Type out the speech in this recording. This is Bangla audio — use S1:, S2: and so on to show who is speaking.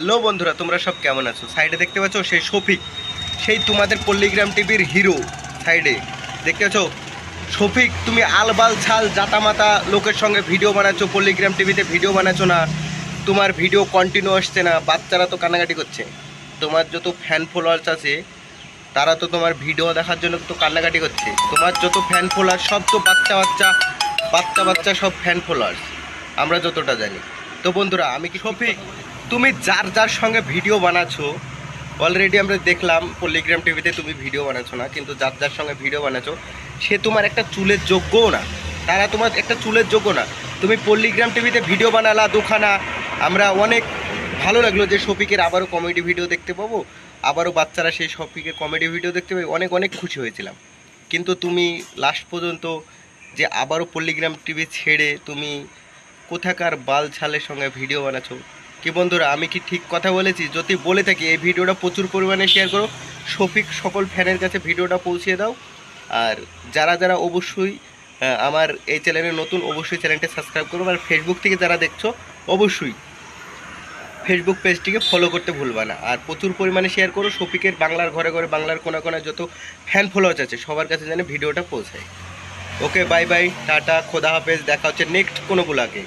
S1: হ্যালো বন্ধুরা, তোমরা সব কেমন আছো? সাইডে দেখতে পাচ্ছ সেই শফিক, সেই তোমাদের পল্লিগ্রাম টিভির হিরো সাইডে দেখতে পাচ্ছ? শফিক, তুমি আলবাল ছাল জাতামাতা লোকের সঙ্গে ভিডিও বানাচ্ছো পল্লিগ্রাম টিভিতে ভিডিও বানাচ্ছো না। তোমার ভিডিও কন্টিনিউ আসছে না, বাচ্চারা তো কান্নাকাটি করছে। তোমার যত ফ্যান ফলোয়ার্স আছে, তারা তো তোমার ভিডিও দেখার জন্য তো কান্নাকাটি করছে। তোমার যত ফ্যান ফলোয়ার সব তো বাচ্চা বাচ্চা বাচ্চা বাচ্চা সব ফ্যান ফলোয়ার্স আমরা যতটা জানি। তো বন্ধুরা, আমি কি শফিক তুমি যার যার সঙ্গে ভিডিও বানাচ্ছো অলরেডি আমরা দেখলাম পল্লিগ্রাম টিভিতে তুমি ভিডিও বানাচ্ছো না, কিন্তু যার যার সঙ্গে ভিডিও বানাচ্ছো, সে তোমার একটা চুলের যোগ্যও না। তারা তোমার একটা চুলের যোগ্য না। তুমি পল্লিগ্রাম টিভিতে ভিডিও বানালা দুখানা। আমরা অনেক ভালো লাগল যে শফিকের আবারও কমেডি ভিডিও দেখতে পাবো। আবারও বাচ্চারা সেই শফিকের কমেডি ভিডিও দেখতে পাবে। অনেক অনেক খুশি হয়েছিলাম। কিন্তু তুমি লাস্ট পর্যন্ত যে আবারও পল্লিগ্রাম টিভি ছেড়ে তুমি কোথাকার বাল ছালের সঙ্গে ভিডিও বানাচ্ছো কি বন্ধুরা, আমি কি ঠিক কথা বলেছি? যদি বলে থাকি, এই ভিডিওটা প্রচুর পরিমাণে শেয়ার করো। শফিক সকল ফ্যানের কাছে ভিডিওটা পৌঁছিয়ে দাও। আর যারা যারা অবশ্যই আমার এই চ্যানেলে নতুন, অবশ্যই চ্যানেলটা সাবস্ক্রাইব করো। আর ফেসবুক থেকে যারা দেখছ, অবশ্যই ফেসবুক পেজটিকে ফলো করতে ভুলবা না। আর প্রচুর পরিমাণে শেয়ার করো। শফিকের বাংলার ঘরে ঘরে, বাংলার কোনা কোনায় যত ফ্যান ফলোয়ার্স আছে, সবার কাছে যেন ভিডিওটা পৌঁছায়। ওকে বাই বাই টাটা, খোদা হাফেজ, দেখা হচ্ছে নেক্সট কোনো ব্লগে